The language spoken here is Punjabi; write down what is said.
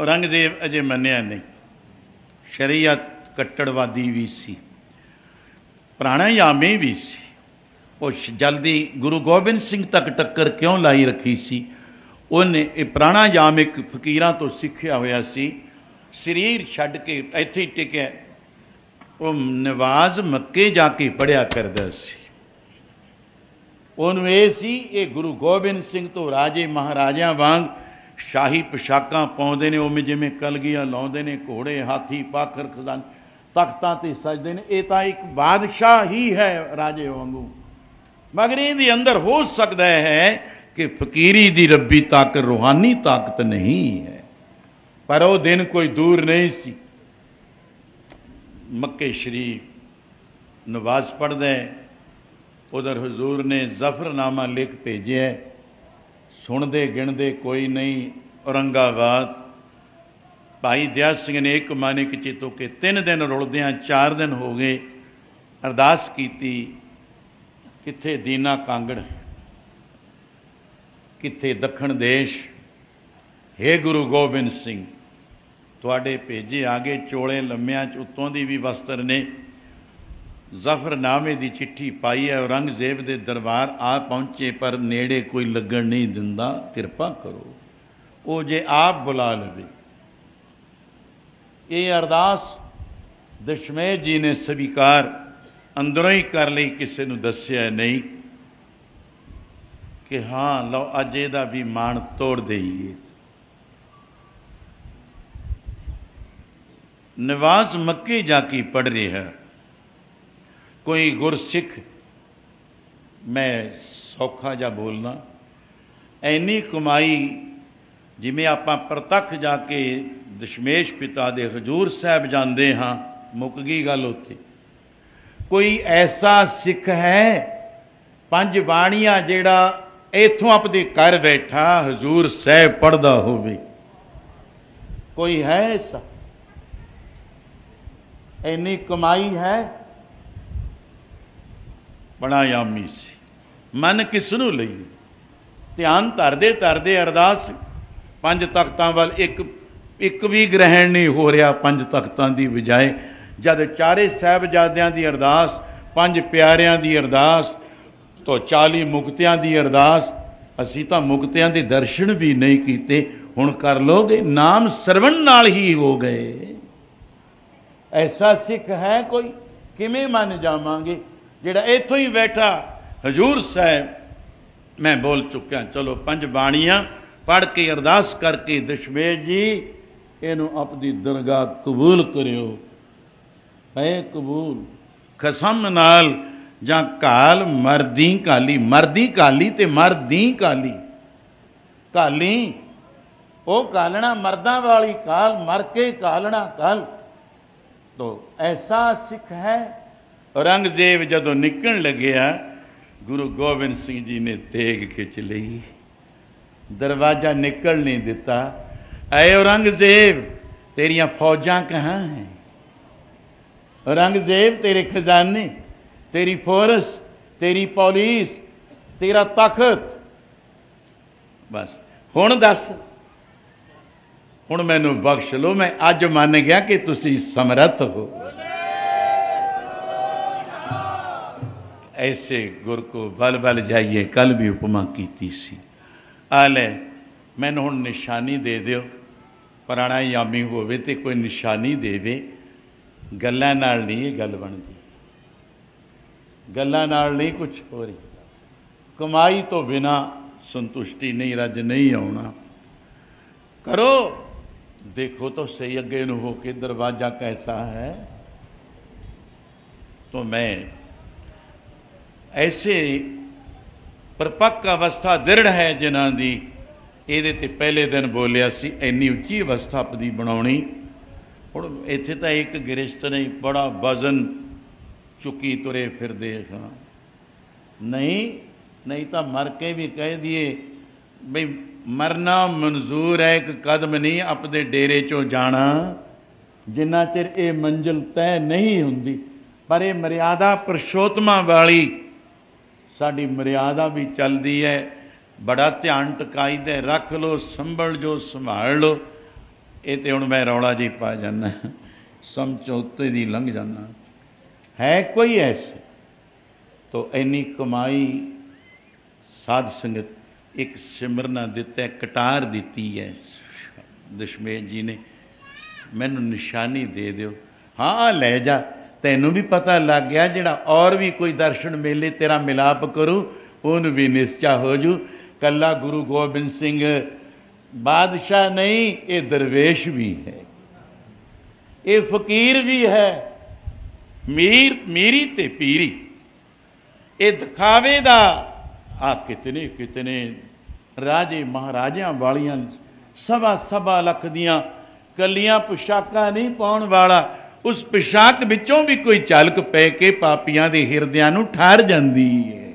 ਔਰੰਗਜ਼ੇਬ ਅਜੇ ਮੰਨਿਆ ਨਹੀਂ। ਸ਼ਰੀਅਤ ਕੱਟੜਵਾਦੀ ਵੀ ਸੀ, ਪ੍ਰਾਣਾਯਾਮੀ ਵੀ ਸੀ। ਉਹ ਜਲਦੀ ਗੁਰੂ ਗੋਬਿੰਦ ਸਿੰਘ ਤੱਕ ਟੱਕਰ ਕਿਉਂ ਲਾਈ ਰੱਖੀ ਸੀ? ਉਹਨੇ ਇਹ ਪ੍ਰਾਣਾਯਾਮ ਇੱਕ ਫਕੀਰਾਂ ਤੋਂ ਸਿੱਖਿਆ ਹੋਇਆ ਸੀ। ਸਰੀਰ ਛੱਡ ਕੇ ਇੱਥੇ ਹੀ ਟਿਕਿਆ। ਉਹ ਨਵਾਜ਼ ਮੱਕੇ ਜਾ ਕੇ ਪੜਿਆ ਕਰਦਾ ਸੀ। ਉਹਨੂੰ ਇਹ ਸੀ, ਇਹ ਗੁਰੂ ਗੋਬਿੰਦ ਸਿੰਘ ਤੋਂ ਰਾਜੇ ਮਹਾਰਾਜਿਆਂ ਵਾਂਗ ਸ਼ਾਹੀ ਪੋਸ਼ਾਕਾਂ ਪਾਉਂਦੇ ਨੇ, ਉਵੇਂ ਜਿਵੇਂ ਕਲਗੀਆਂ ਲਾਉਂਦੇ ਨੇ, ਘੋੜੇ, ਹਾਥੀ, ਪਾਖਰ, ਖਜ਼ਾਨ, ਤਖਤਾਂ ਤੇ ਸਜਦੇ ਨੇ। ਇਹ ਤਾਂ ਇੱਕ ਬਾਦਸ਼ਾਹ ਹੀ ਹੈ ਰਾਜੇ ਵਾਂਗੂ। ਮਗਰ ਇਹਦੇ ਅੰਦਰ ਹੋ ਸਕਦਾ ਹੈ ਕਿ ਫਕੀਰੀ ਦੀ ਰੱਬੀ ਤਾਕਤ ਰੂਹਾਨੀ ਤਾਕਤ ਨਹੀਂ ਹੈ। ਪਰ ਉਹ ਦਿਨ ਕੋਈ ਦੂਰ ਨਹੀਂ ਸੀ। ਮੱਕੇ ਸ਼ਰੀਫ ਨਵਾਜ਼ ਪੜਦਾ ਹੈ, ਉਧਰ ਹਜ਼ੂਰ ਨੇ ਜ਼ਫਰਨਾਮਾ ਲਿਖ ਭੇਜਿਆ ਸੁਣਦੇ, ਗਿਣਦੇ ਕੋਈ ਨਹੀਂ, ਔਰੰਗਾਬਾਦ। ਭਾਈ ਦਿਆ ਸਿੰਘ ਨੇ ਇੱਕ ਮਾਨੇ ਕਿ ਚਿੱਤੋ ਕੇ ਤਿੰਨ ਦਿਨ ਰੁਲਦਿਆਂ ਚਾਰ ਦਿਨ ਹੋ ਗਏ ਅਰਦਾਸ ਕੀਤੀ, ਕਿੱਥੇ ਦੀਨਾ ਕਾਂਗੜ, ਕਿੱਥੇ ਦੱਖਣ ਦੇਸ਼। हे ਗੁਰੂ ਗੋਬਿੰਦ ਸਿੰਘ, ਤੁਹਾਡੇ ਭੇਜੇ ਆਗੇ ਚੋਲੇ ਲੰਮਿਆਂ ਚ ਉਤੋਂ ਦੀ ਵੀ ਵਸਤਰ ਨੇ। ਜ਼ਫਰਨਾਮੇ ਦੀ ਚਿੱਠੀ ਪਾਈ ਹੈ, ਔਰੰਗਜ਼ੇਬ ਦੇ ਦਰਬਾਰ ਆ ਪਹੁੰਚੇ, ਪਰ ਨੇੜੇ ਕੋਈ ਲੱਗਣ ਨਹੀਂ ਦਿੰਦਾ। ਕਿਰਪਾ ਕਰੋ। ਉਹ ਜੇ ਆਪ ਬੁਲਾ ਲਵੇ। ਇਹ ਅਰਦਾਸ ਦਸ਼ਮੇ ਜੀ ਨੇ ਸਵੀਕਾਰ ਅੰਦਰੋਂ ਹੀ ਕਰ ਲਈ, ਕਿਸੇ ਨੂੰ ਦੱਸਿਆ ਨਹੀਂ ਕਿ ਹਾਂ, ਲਓ, ਅੱਜ ਇਹਦਾ ਵੀ ਮਾਣ ਤੋੜ ਦੇਈਏ। ਨਿਵਾਸ ਮੱਕੀ ਜਾ ਕੇ ਪੜ ਰਿਹਾ। ਕੋਈ ਗੁਰਸਿੱਖ, ਮੈਂ ਸੌਖਾ ਜਾ ਬੋਲਣਾ ਐਨੀ ਕਮਾਈ ਜਿਵੇਂ ਆਪਾਂ ਪ੍ਰਤੱਖ ਜਾ ਕੇ ਦਸ਼ਮੇਸ਼ ਪਿਤਾ ਦੇ ਹਜੂਰ ਸਾਹਿਬ ਜਾਂਦੇ ਹਾਂ, ਮੁੱਕ ਗਈ ਗੱਲ ਉੱਥੇ। ਕੋਈ ਐਸਾ ਸਿੱਖ ਹੈ, ਪੰਜ ਬਾਣੀਆਂ ਜਿਹੜਾ ਇਥੋਂ ਆਪਦੇ ਘਰ ਬੈਠਾ ਹਜੂਰ ਸਾਹਿਬ ਪੜਦਾ ਹੋਵੇ। ਕੋਈ ਹੈ ਐਸਾ? ਇੰਨੀ ਕਮਾਈ ਹੈ ਬੜਾ ਯਾਮੀ ਸੀ। ਮਨ ਕਿਸ ਨੂੰ ਲਈ? ਧਿਆਨ ਧਰਦੇ ਧਰਦੇ ਅਰਦਾਸ। ਪੰਜ ਤਖਤਾਂ ਵੱਲ ਇੱਕ ਇੱਕ ਵੀ ਗ੍ਰਹਿਣ ਨਹੀਂ ਹੋ ਰਿਹਾ। ਪੰਜ ਤਖਤਾਂ ਦੀ ਬਜਾਏ ਜਦ ਚਾਰੇ ਸਾਹਿਬਜ਼ਾਦਿਆਂ ਦੀ ਅਰਦਾਸ, ਪੰਜ ਪਿਆਰਿਆਂ ਦੀ ਅਰਦਾਸ ਤੋਂ 40 ਮੁਕਤਿਆਂ ਦੀ ਅਰਦਾਸ, ਅਸੀਂ ਤਾਂ ਮੁਕਤਿਆਂ ਦੇ ਦਰਸ਼ਨ ਵੀ ਨਹੀਂ ਕੀਤੇ। ਹੁਣ ਕਰ ਲੋਗੇ? ਨਾਮ ਸਰਵਣ ਨਾਲ ਹੀ ਹੋ ਗਏ। ਐਸਾ ਸਿੱਖ ਹੈ ਕੋਈ? ਕਿਵੇਂ ਮੰਨ ਜਾਵਾਂਗੇ? ਜਿਹੜਾ ਇੱਥੋਂ ਹੀ ਬੈਠਾ, ਹਜੂਰ ਸਾਹਿਬ, ਮੈਂ ਬੋਲ ਚੁੱਕਿਆ, ਚਲੋ ਪੰਜ ਬਾਣੀਆਂ ਪੜ੍ਹ ਕੇ ਅਰਦਾਸ ਕਰਕੇ ਦਸ਼ਮੇਸ਼ ਜੀ, ਇਹਨੂੰ ਆਪਣੀ ਦਰਗਾਹ ਕਬੂਲ ਕਰਿਓ। ਹੈ ਕਬੂਲ, ਖਸਮ ਨਾਲ ਜਾਂ ਕਾਲ ਮਰਦੀ ਕਾਲੀ ਮਰਦੀ ਕਾਲੀ ਤੇ ਮਰਦੀ ਕਾਲੀ। ਕਾਲੀ, ਉਹ ਕਾਲਣਾ ਮਰਦਾਂ ਵਾਲੀ ਕਾਲ, ਮਰ ਕੇ ਕਾਲਣਾ ਕਾਲ। ਤੋ ਐਸਾ ਸਿੱਖ ਹੈ ਔਰੰਗਜ਼ੇਬ ਜਦੋਂ ਨਿਕਲਣ ਲੱਗਿਆ, ਗੁਰੂ ਗੋਬਿੰਦ ਸਿੰਘ ਜੀ ਨੇ ਤੇਗ ਖਿੱਚ ਲਈ। ਦਰਵਾਜ਼ਾ ਨਿਕਲ ਨਹੀਂ ਦਿੱਤਾ। ਐ ਔਰੰਗਜ਼ੇਬ, ਤੇਰੀਆਂ ਫੌਜਾਂ ਕਹਾਂ ਹੈ? ਔਰੰਗਜ਼ੇਬ, ਤੇਰੇ ਖਜ਼ਾਨੇ, ਤੇਰੀ ਫੋਰਸ, ਤੇਰੀ ਪੁਲਿਸ, ਤੇਰਾ ਤਖਤ ਬਸ, ਹੁਣ ਦੱਸ। ਹੁਣ ਮੈਨੂੰ ਬਖਸ਼ ਲਓ, ਮੈਂ ਅੱਜ ਮੰਨ ਗਿਆ ਕਿ ਤੁਸੀਂ ਸਮਰੱਥ ਹੋ। ਐਸੇ ਗੁਰ ਕੋ ਬਲ ਬਲ ਜਾਈਏ ਕੱਲ ਵੀ ਉਪਮਾ ਕੀਤੀ ਸੀ ਆ ਲੈ ਮੈਨੂੰ ਹੁਣ ਨਿਸ਼ਾਨੀ ਦੇ ਦਿਓ ਪੁਰਾਣਾ ਯਾਮੀ ਹੋਵੇ ਤੇ ਕੋਈ ਨਿਸ਼ਾਨੀ ਦੇਵੇ ਗੱਲਾਂ ਨਾਲ ਨਹੀਂ ਇਹ ਗੱਲ ਬਣਦੀ ਗੱਲਾਂ ਨਾਲ ਨਹੀਂ ਕੁਝ ਹੋ ਰਹੀ ਕਮਾਈ ਤੋਂ ਬਿਨਾ ਸੰਤੁਸ਼ਟੀ ਨਹੀਂ ਰੱਜ ਨਹੀਂ ਆਉਣਾ ਕਰੋ ਦੇਖੋ ਤਾਂ ਸਹੀ ਅੱਗੇ ਨੂੰ ਹੋ ਕੇ ਦਰਵਾਜ਼ਾ ਕੈਸਾ ਹੈ तो मैं ਐਸੇ ਪਰਪੱਕ ਅਵਸਥਾ ਦ੍ਰਿੜ ਹੈ ਜਿਨ੍ਹਾਂ ਦੀ ਇਹਦੇ ਤੇ ਪਹਿਲੇ ਦਿਨ ਬੋਲਿਆ ਸੀ, ਇੰਨੀ ਉੱਚੀ ਅਵਸਥਾ ਆਪਦੀ ਬਣਾਉਣੀ। ਹੁਣ ਇੱਥੇ ਤਾਂ ਇੱਕ ਗ੍ਰਸਤ ਨੇ ਬੜਾ ਵਜ਼ਨ ਚੁੱਕੀ ਤੁਰੇ ਫਿਰਦੇ ਹਾਂ ਨਹੀਂ ਨਹੀਂ ਤਾਂ ਮਰ ਕੇ ਵੀ ਕਹਿ ਦਈਏ ਬਈ ਮਰਨਾ ਮਨਜ਼ੂਰ ਹੈ, ਇੱਕ ਕਦਮ ਨਹੀਂ ਆਪਦੇ ਡੇਰੇ ਚੋਂ ਜਾਣਾ। ਜਿੰਨਾ ਚਿਰ ਇਹ ਮੰਜ਼ਿਲ ਤੈਅ ਨਹੀਂ ਹੁੰਦੀ, ਪਰ ਇਹ ਮਰਿਆਦਾ ਪਰਸ਼ੋਤਮਾ ਵਾਲੀ ਸਾਡੀ ਮਰਿਆਦਾ ਵੀ ਚੱਲਦੀ ਹੈ। ਬੜਾ ਧਿਆਨ ਟਿਕਾਈ ਦੇ ਰੱਖ ਲੋ ਸੰਭਲ ਜੋ, ਸੰਭਾਲ ਲੋ ਇਹ ਤੇ ਹੁਣ ਮੈਂ ਰੌਲਾ ਜੀ ਪਾ ਜਾਣਾ ਸਮਝੌਤੇ ਦੀ ਲੰਘ ਜਾਣਾ ਹੈ ਕੋਈ ਐਸੇ? ਤੋ ਇੰਨੀ ਕਮਾਈ ਸਾਧ ਸੰਗਤ ਇੱਕ ਸਿਮਰਨਾ ਦਿੱਤਾ, ਕਟਾਰ ਦਿੱਤੀ ਹੈ। ਦਸ਼ਮੇਸ਼ ਜੀ ਨੇ ਮੈਨੂੰ ਨਿਸ਼ਾਨੀ ਦੇ ਦਿਓ। ਹਾਂ ਲੈ ਜਾ। ਤੈਨੂੰ ਵੀ ਪਤਾ ਲੱਗ ਗਿਆ ਜਿਹੜਾ ਔਰ ਵੀ ਕੋਈ ਦਰਸ਼ਨ ਮੇਲੇ ਤੇਰਾ ਮਿਲਾਪ ਕਰੂ, ਉਹਨੂੰ ਵੀ ਨਿਸ਼ਚਾ ਹੋ ਜੂ। ਕੱਲਾ ਗੁਰੂ ਗੋਬਿੰਦ ਸਿੰਘ ਬਾਦਸ਼ਾਹ ਨਹੀਂ, ਇਹ ਦਰਵੇਸ਼ ਵੀ ਹੈ। ਇਹ ਫਕੀਰ ਵੀ ਹੈ। ਮੀਰ, ਮੀਰੀ ਤੇ ਪੀਰੀ। ਇਹ ਦਿਖਾਵੇ ਦਾ ਆ ਕਿਤਨੇ ਕਿਤਨੇ ਰਾਜੇ ਮਹਾਰਾਜਿਆਂ ਵਾਲੀਆਂ ਸਵਾ ਸਵਾ ਲੱਖ ਦੀਆਂ ਕੱਲੀਆਂ ਪੁਸ਼ਾਕਾਂ ਨਹੀਂ ਪਾਉਣ ਵਾਲਾ। ਉਸ ਪੁਸ਼ਾਕ ਵਿੱਚੋਂ ਵੀ ਕੋਈ ਝਲਕ ਪੈ ਕੇ ਪਾਪੀਆਂ ਦੇ ਹਿਰਦਿਆਂ ਨੂੰ ਠਾਰ ਜਾਂਦੀ ਹੈ